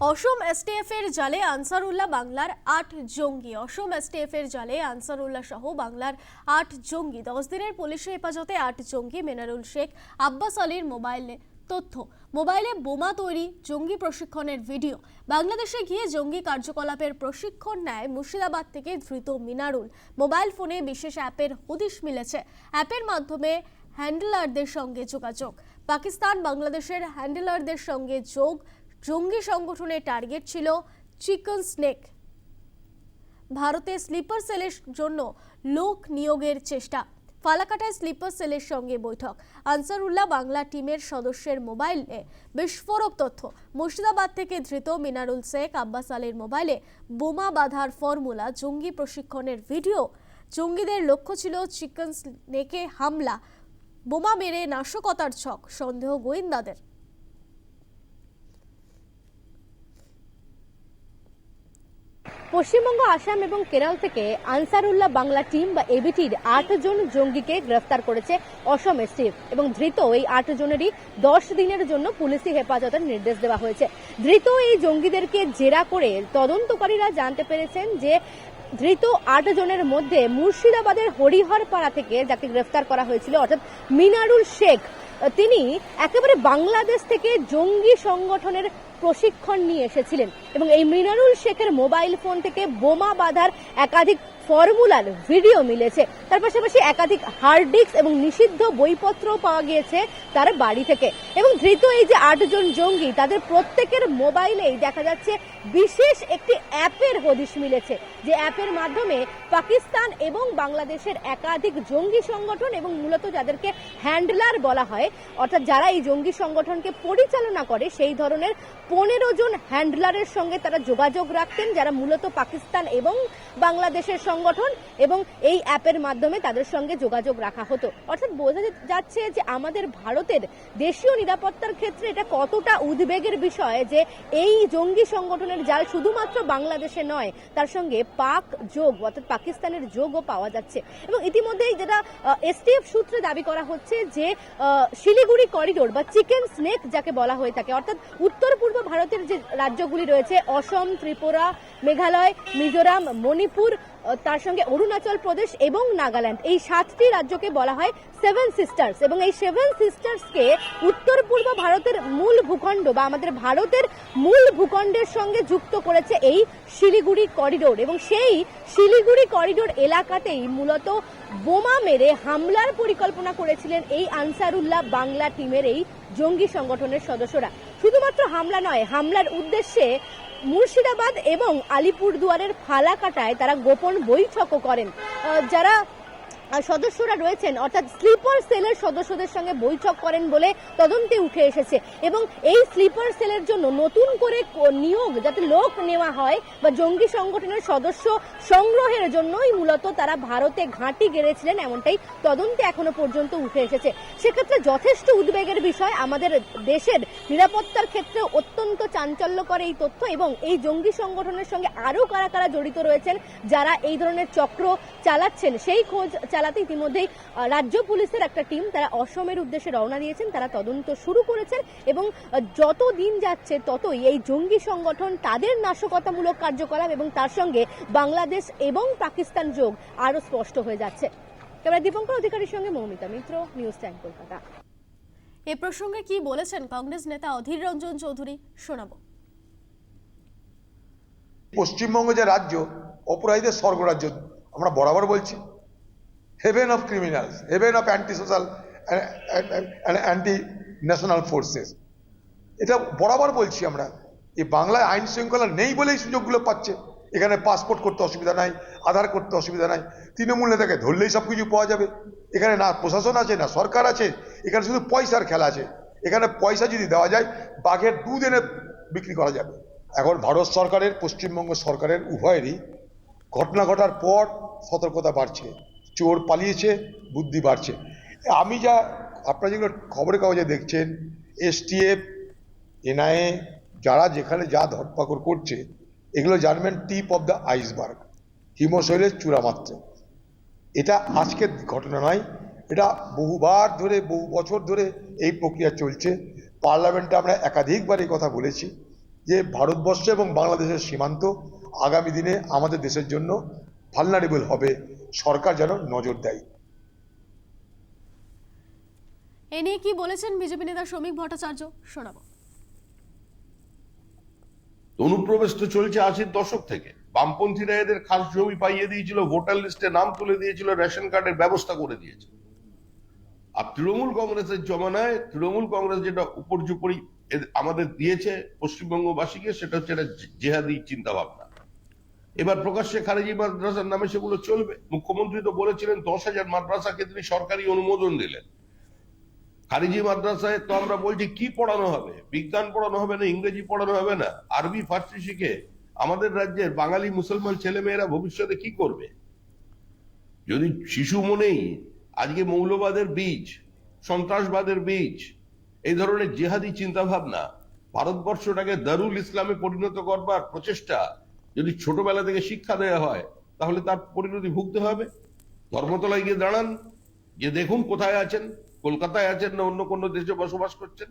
অসম STF এর জালে আনসারুল্লাহ বাংলার আট জঙ্গি। অসম এসটিএফ এর জালে আনসারুল্লাহ সহ বাংলার আট জঙ্গি। দশ দিনের পুলিশের হেফাজতে আট জঙ্গি, মেনারুল শেখ, আব্বাস আলীর মোবাইলে তথ্য। মোবাইলে বোমা তৈরি, জঙ্গি প্রশিক্ষণের ভিডিও। বাংলাদেশে গিয়ে জঙ্গি কার্যকলাপের প্রশিক্ষণ নেয় মুর্শিদাবাদ থেকে ধৃত মিনারুল। মোবাইল ফোনে বিশেষ অ্যাপের হদিশ মিলেছে। অ্যাপের মাধ্যমে হ্যান্ডেলারদের সঙ্গে যোগাযোগ। পাকিস্তান বাংলাদেশের হ্যান্ডেলারদের সঙ্গে যোগ জঙ্গি সংগঠনের টার্গেট ছিল চিকেন স্নেক। ভারতে স্লিপার সেলের জন্য লোক নিয়োগের চেষ্টা। ফালাকাটায় স্লিপার সেলের সঙ্গে বৈঠক। আনসারুল্লাহ বাংলা টিমের সদস্যের মোবাইলে বিস্ফোরক তথ্য। মুর্শিদাবাদ থেকে ধৃত মিনারুল শেখ আব্বাস আলীর মোবাইলে বোমা বাঁধার ফর্মুলা, জঙ্গি প্রশিক্ষণের ভিডিও। জঙ্গিদের লক্ষ্য ছিল চিকেন স্নেকে হামলা। বোমা মেরে নাশকতার ছক। সন্দেহ গোয়েন্দাদের। পশ্চিমবঙ্গ, আসাম এবং কেরল থেকে আনসারুল্লাহ বাংলা টিম বা এবিটির আট জন জঙ্গিকে গ্রেফতার করেছে অসম এসটিএফ এবং ধৃত এই আট জনেরই দশ দিনের জন্য পুলিশি হেফাজতের নির্দেশ দেওয়া হয়েছে। ধৃত এই জঙ্গিদেরকে জেরা করে তদন্তকারীরা জানতে পেরেছেন যে ধৃত আট জনের মধ্যে মুর্শিদাবাদের হরিহরপাড়া থেকে যাকে গ্রেফতার করা হয়েছিল, অর্থাৎ মিনারুল শেখ, তিনি একেবারে বাংলাদেশ থেকে জঙ্গি সংগঠনের প্রশিক্ষণ নিয়ে এসেছিলেন। এবং এই মৃণালুল শেখের মোবাইল ফোন থেকে বোমা বাঁধার একাধিক ফর্মুলার ভিডিও মিলেছে। তার পাশাপাশি একাধিক হার্ড ডিস্ক এবং নিষিদ্ধ বইপত্র পাওয়া গিয়েছে তার বাড়ি থেকে। এবং ধৃত এই যে আটজন জঙ্গি, তাদের প্রত্যেকের মোবাইলেই দেখা যাচ্ছে বিশেষ একটি অ্যাপের হদিশ মিলেছে, যে অ্যাপের মাধ্যমে পাকিস্তান এবং বাংলাদেশের একাধিক জঙ্গি সংগঠন এবং মূলত যাদেরকে হ্যান্ডলার বলা হয়, অর্থাৎ যারা এই জঙ্গি সংগঠনকে পরিচালনা করে, সেই ধরনের পনেরো জন হ্যান্ডলারের সঙ্গে তারা যোগাযোগ রাখতেন, যারা মূলত পাকিস্তান এবং বাংলাদেশের সংগঠন এবং এই অ্যাপের মাধ্যমে তাদের সঙ্গে যোগাযোগ রাখা হতো। অর্থাৎ বোঝা যাচ্ছে যে আমাদের ভারতের দেশীয় নিরাপত্তার ক্ষেত্রে এটা কতটা উদ্বেগের বিষয় যে এই জঙ্গি সংগঠনের জাল শুধুমাত্র বাংলাদেশে নয়, তার সঙ্গে পাক যোগ, অর্থাৎ পাকিস্তানের যোগও পাওয়া যাচ্ছে। এবং ইতিমধ্যেই যেটা এসটিএফ সূত্রে দাবি করা হচ্ছে যে শিলিগুড়ি করিডোর বা চিকেন স্নেক যাকে বলা হয়ে থাকে, অর্থাৎ উত্তর পূর্ব ভারতের যে রাজ্যগুলি রয়েছে, অসম, ত্রিপুরা, মেঘালয়, মিজোরাম, মণিপুর তার সঙ্গে অরুণাচল প্রদেশ এবং নাগাল্যান্ড। এই সাতটি রাজ্যকে বলা হয় সেভেন সিস্টার্স এবং এই সেভেন সিস্টার্সকে উত্তর পূর্ব ভারতের মূল ভূখণ্ড বা আমাদের ভারতের মূল ভূখণ্ডের সঙ্গে যুক্ত করেছে এই শিলিগুড়ি করিডোর এবং সেই শিলিগুড়ি করিডোর এলাকাতেই মূলত বোমা মেরে হামলার পরিকল্পনা করেছিলেন এই আনসারুল্লাহ বাংলা টিমের এই জঙ্গি সংগঠনের সদস্যরা। শুধুমাত্র হামলা নয়, হামলার উদ্দেশ্যে মুর্শিদাবাদ এবং আলিপুরদুয়ারের ফালাকাটায় তারা গোপন বৈঠকও করেন। যারা সদস্যরা রয়েছেন, অর্থাৎ স্লিপার সেলের সদস্যদের সঙ্গে বৈঠক করেন বলে তদন্তে উঠে এসেছে। এবং এই স্লিপার সেলের জন্য নতুন করে নিয়োগ যাতে লোক নেওয়া হয় বা জঙ্গি সংগঠনের সদস্য সংগ্রহের জন্যই মূলত তারা ভারতে ঘাঁটি গেড়েছিলেন এমনটাই তদন্তে এখনও পর্যন্ত উঠে এসেছে। সেক্ষেত্রে যথেষ্ট উদ্বেগের বিষয় আমাদের দেশের নিরাপত্তার ক্ষেত্রে অত্যন্ত চাঞ্চল্যকর এই তথ্য এবং এই জঙ্গি সংগঠনের সঙ্গে আরও কারা কারা জড়িত রয়েছেন, যারা এই ধরনের চক্র চালাচ্ছেন, সেই খোঁজ চালাতে ইতিমধ্যেই রাজ্য পুলিশের একটা টিম তারা অসমের উদ্দেশ্যে রওনা দিয়েছেন। তারা তদন্ত শুরু করেছেন এবং যত দিন যাচ্ছে ততই এই জঙ্গি সংগঠন তাদের নাশকতামূলক কার্যকলাপ এবং তার সঙ্গে বাংলাদেশ এবং পাকিস্তান যোগ আরও স্পষ্ট হয়ে যাচ্ছে। ক্যামেরা দীপঙ্কর অধিকারীর সঙ্গে মৌমিতা মিত্র নিউজ টাইম কলকাতা। এ প্রসঙ্গে কি বলেছেন কংগ্রেস নেতা অধীর রঞ্জন চৌধুরী? শোনাবো। পশ্চিমবঙ্গ যে রাজ্য অপরাধীদের স্বর্গরাজ্য আমরা বরাবর বলছি। Of criminals heaven of anti social anti national forces এটা বরাবর বলছি আমরা এই বাংলায় আইন শৃঙ্খলা নেই বলেই সুযোগগুলো পাচ্ছে। এখানে পাসপোর্ট করতে অসুবিধা নাই, আধার করতে অসুবিধা নাই, তৃণমূল নেতাকে ধরলেই সব কিছু পাওয়া যাবে। এখানে না প্রশাসন আছে, না সরকার আছে, এখানে শুধু পয়সার খেলা আছে। এখানে পয়সা যদি দেওয়া যায়, বাঘের দুধ এনে বিক্রি করা যাবে। এখন ভারত সরকারের, পশ্চিমবঙ্গ সরকারের উভয়েরই ঘটনা ঘটার পর সতর্কতা বাড়ছে। চোর পালিয়েছে, বুদ্ধি বাড়ছে। আমি যা আপনারা যেগুলো খবরের কাগজে দেখছেন, এসটিএফ, এনআইএ, যারা যেখানে যা ধরপাকড় করছে, এগুলো জানবেন টিপ অফ দ্য আইসবার্গ, হিমশৈলের চূড়া মাত্র এটা আজকের ঘটনা নয়, এটা বহুবার ধরে, বহু বছর ধরে এই প্রক্রিয়া চলছে। পার্লামেন্টে আমরা একাধিকবার এই কথা বলেছি যে ভারতবর্ষ এবং বাংলাদেশের সীমান্ত আগামী দিনে আমাদের দেশের জন্য ভালনারেবল হবে। সরকার যেন নজর দেয়। এ নিয়ে কি বলেছেন বিজেপি নেতা শ্রমিক ভট্টাচার্য? শোনাবো। অনুপ্রবেশ তো চলছে আশির দশক থেকে। বামপন্থীরা এদের খাস জমি পাইয়ে দিয়েছিল ভোটার লিস্টে নাম তুলে দিয়েছিল রেশন কার্ডের ব্যবস্থা করে দিয়েছে। আর তৃণমূল কংগ্রেসের জমানায় তৃণমূল কংগ্রেস যেটা উপর্যুপরি আমাদের দিয়েছে পশ্চিমবঙ্গবাসীকে সেটা হচ্ছে একটা জেহাদি চিন্তা ভাবনা এবার প্রকাশ্যে খারেজি মাদ্রাসার নামে সেগুলো চলবে। মুখ্যমন্ত্রী তো বলেছিলেন, দশ হাজার মাদ্রাসাকে তিনি সরকারি অনুমোদন দিলেন। খারিজি মাদ্রাসায় তো আমরা বলছি, কি পড়ানো হবে? বিজ্ঞান পড়ানো হবে না, ইংরেজি পড়ানো হবে না? আরবি, ফার্সি শিখে আমাদের রাজ্যের বাঙালি মুসলমান ছেলেমেয়েরা ভবিষ্যতে কি করবে? যদি শিশু মনেই আজকে মৌলবাদের বীজ, সন্ত্রাসবাদের বীজ, এই ধরনের জেহাদি চিন্তাভাবনা ভারতবর্ষটাকে দারুল ইসলামে পরিণত করবার প্রচেষ্টা যদি ছোটবেলা থেকে শিক্ষা দেওয়া হয়, তাহলে তার পরিণতি ভুগতে হবে। ধর্মতলায় গিয়ে দাঁড়ান যে দেখুন কোথায় আছেন, কলকাতায় আছেন না অন্য কোনো দেশে বসবাস করছেন।